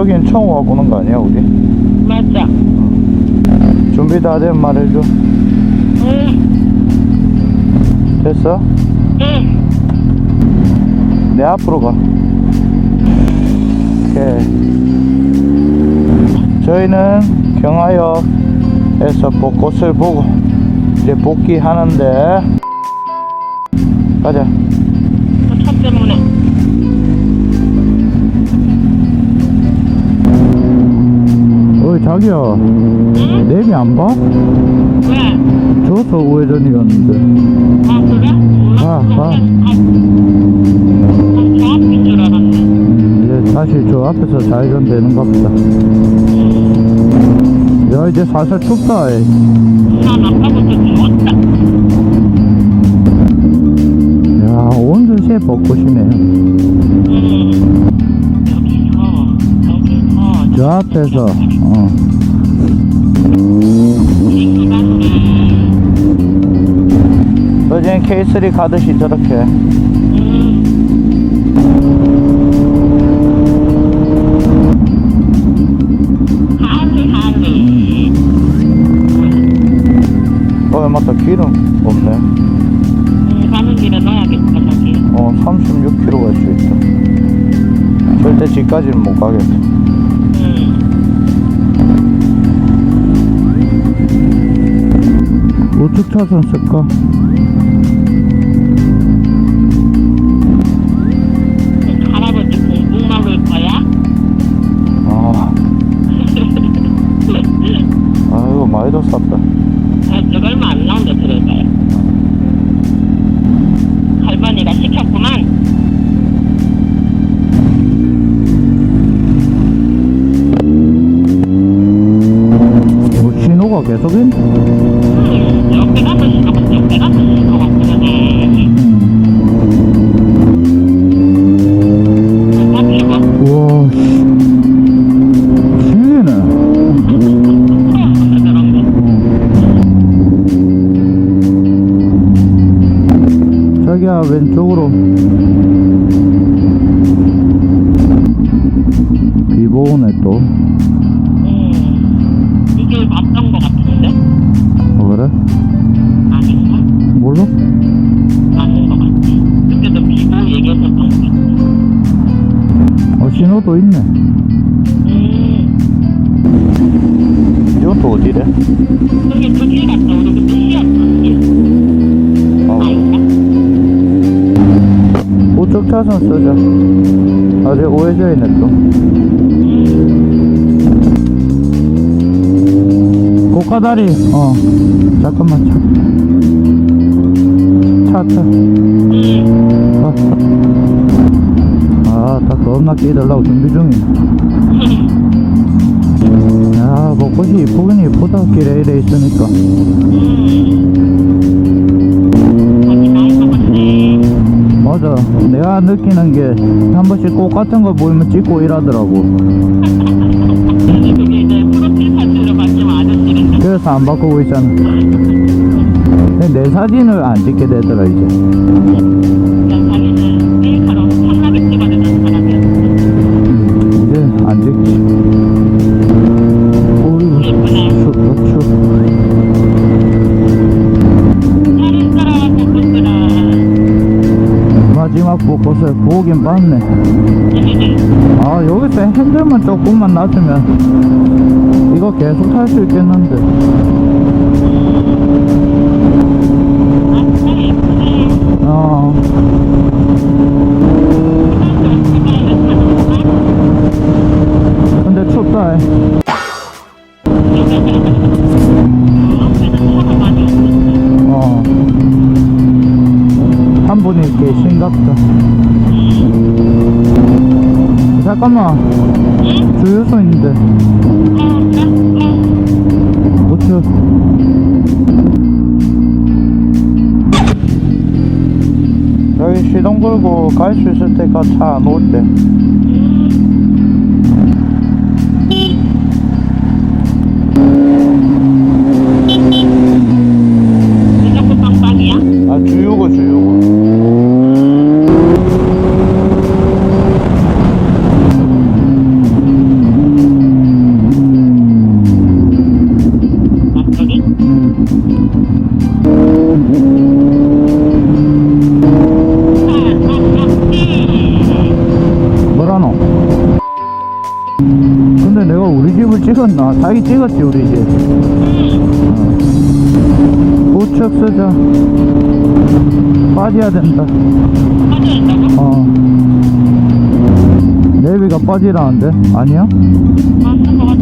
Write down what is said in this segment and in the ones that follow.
여긴 처음 와보는 거 아니야 우리? 맞아. 준비 다된 말해줘 응, 됐어? 응. 내 앞으로 가 오케이 저희는 경하역에서 벚꽃을 보고 이제 복귀하는데 가자 차 때문에. 자기야 응? 내비 안 봐? 왜? 저서 우회전이었는데 아, 그래? 몰라. 봐, 봐. 아, 저 앞인 줄 알았네. 이제 다시 저 앞에서 좌회전 되는가 보다 야 이제 살살 춥다 이. 난 아까부터 추웠다. 야 온도시에 벚꽃이네 응. 저 앞에서 어. 어제는 K3 가듯이 저렇게. 어 맞다 기름 없네 응, 가는 길에 넣어야겠다, 저기. 어 36km 갈 수 있다 절대 집까지는 못 가겠다 우측 차선 쓸까? 할아버지 공국 먹을 거야? 아 아이고 많이 더 쌌다 아, 저거 얼마 안 나온다 들어가요. 할머니가 시켰구만. 뭐 신호가 계속 있 자기야 왼쪽으로. 비보 오네 또 어 신호도 있네. 음, 이건 또 어디래? 저기 두길 갔다 그때 시였던 길. 어? 우측 차선 쓰자. 아직 오해져 있네 또. 고가다리. 어. 잠깐만 차 차 차. 음, 아, 다 겁나 끼들라고 준비 중이네. 야, 벚꽃이 이쁘긴 이쁘다. 길에 이래 있으니까. 맞아. 내가 느끼는 게 한 번씩 꽃 같은 거 보이면 찍고 아저씨를 그래서 안 바꾸고 있잖아. 내 사진을 안 찍게 되더라, 이제. 마지막 벚꽃을 보긴 봤네. 아, 여기서 핸들만 조금만 놔주면 이거 계속 탈 수 있겠는데. 잠깐만. 주유소 있는데. 우측. 여기 시동 걸고 갈 수 있을 때가 차 안 올 때. 무 줄 찍었나? 자기 찍었지 우리 이제 어. 우측 쓰자 빠져야 된다 빠져야 된다고? 어 내비가 빠지라는데? 아니야? 맞는 것 같아.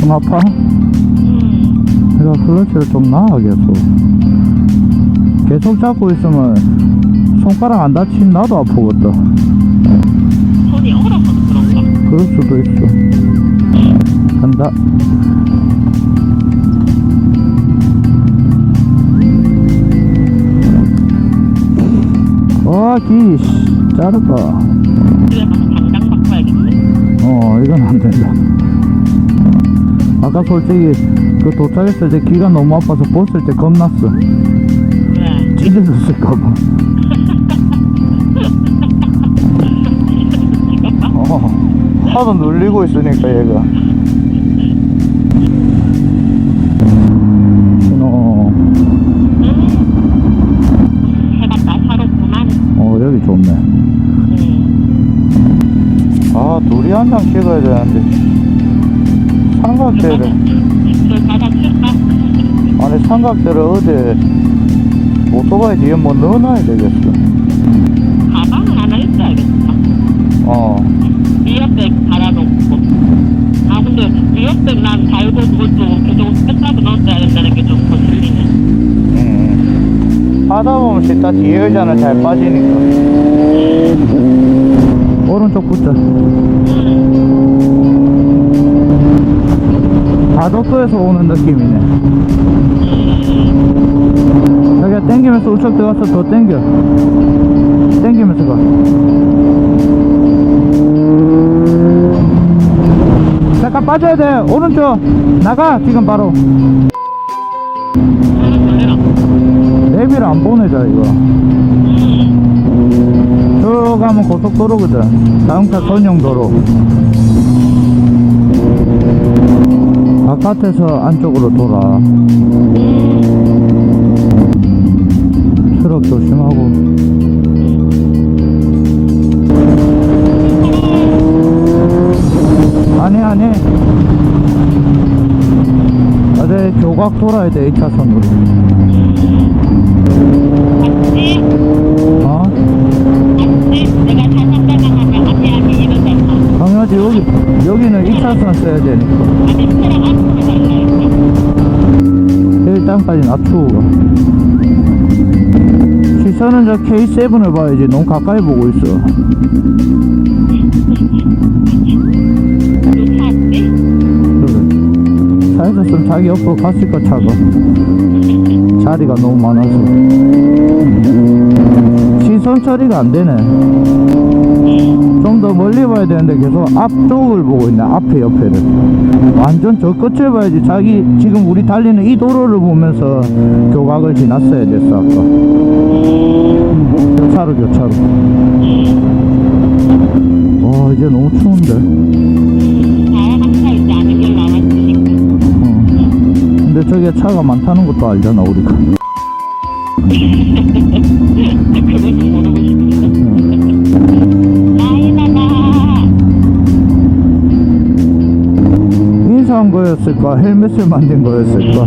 손 아파? 음. 내가 클러치를 좀 나가겠어 계속 잡고 있으면 손가락 안 다친 나도 아프겠다 손이 얼어서 그런가? 그럴 수도 있어 간다 와, 기, 씨, 자르다. 집에 가서 당장 바꿔야겠네. 어, 이건 안 된다. 아까 솔직히 그 도착했을 때 기가 너무 아파서 벗을 때 겁났어. 왜? 찢어졌을까봐. 하도 눌리고 있으니까 얘가. 신호, 음. 해가 날카롭구만. 어, 여기 좋네. 음. 아, 둘이 한 장 찍어야 되는데. 삼각대를? 아니, 삼각대를 어디 오토바이 뒤에 뭐 넣어놔야 되겠어. 가방은 하나 있어야겠다. 어, 위협백 달아놓고. 아, 근데 위협백 난 달고 그것도 계속 끝나고 넣었어야 된다는 게 좀 거슬리네. 음. 하다 보면 진짜 뒤에 의자는 잘 빠지니까. 오른쪽 붙자. 가덕도에서 오는 느낌이네. 여기가 땡기면서 우측 들어가서 더 땡겨. 땡기면서 가. 빠져야 돼. 오른쪽. 나가, 지금 바로. 내비를 안 보내자, 이거. 쭉 가면 고속도로거든. 자동차 전용 도로. 바깥에서 안쪽으로 돌아. 트럭 조심하고. 아니, 아니. 아, 네, 교각 돌아야 돼, 2차선으로. 같이, 어? 당연하지, 여기, 여기는 2차선 써야 되니까. 아니, 차량 앞으로 달라니까. 일단까지 낮추고 가. 시선은 저 K7을 봐야지. 너무 가까이 보고 있어. 그래. 차에서 좀 자기 옆으로 갔을 거 차가. 자리가 너무 많아서. 시선 처리가 안 되네. 좀 더 멀리 봐야 되는데 계속 앞쪽을 보고 있네. 앞에 옆에를. 완전 저 끝을 봐야지. 자기 지금 우리 달리는 이 도로를 보면서 교각을 지났어야 됐어 아까. 교차로 교차로. 와 이제 너무 추운데. 어. 근데 저게 차가 많다는 것도 알잖아 우리가. 거였을까? 헬멧을 만든 거였을까?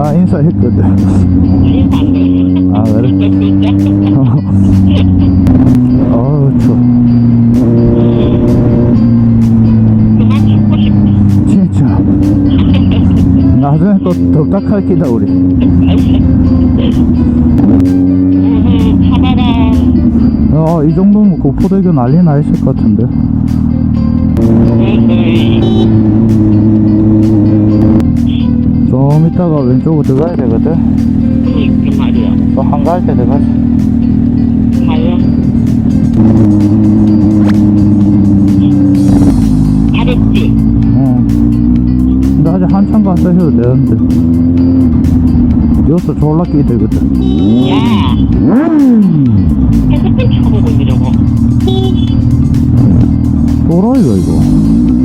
아 인사했거든. 아 그래? 어우 추워. 진짜. 나중에 또 덥다 칼 기다 우리. 어, 이 정도면 고포대교 난리 나 있을 것 같은데. 좀 이따가 왼쪽으로 들어가야 되거든. 그니까 말이야. 또 한가할 때 들어가지. 가요. 잘했지? 어. 근데 아직 한참 가서 해도 되는데. 여기서 졸라 끼들거든. 야, 핸드폰 쳐보고 있으려고. 또라이가 이거.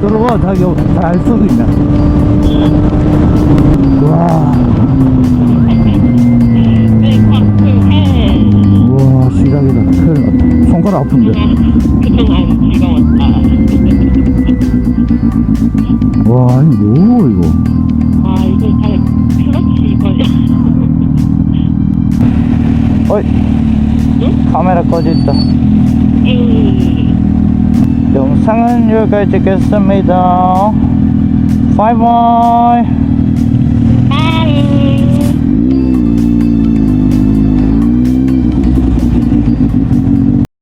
어 자기 잘 쓰고 있네 와 해. 우와 시작이다 큰일 났다 손가락 아픈데. 와 이거 뭐 이거 아, 이거 잘, 클러치 이거냐. 어이 카메라 꺼져 있다 에이. 영상은 여기까지 찍겠습니다. 바이바이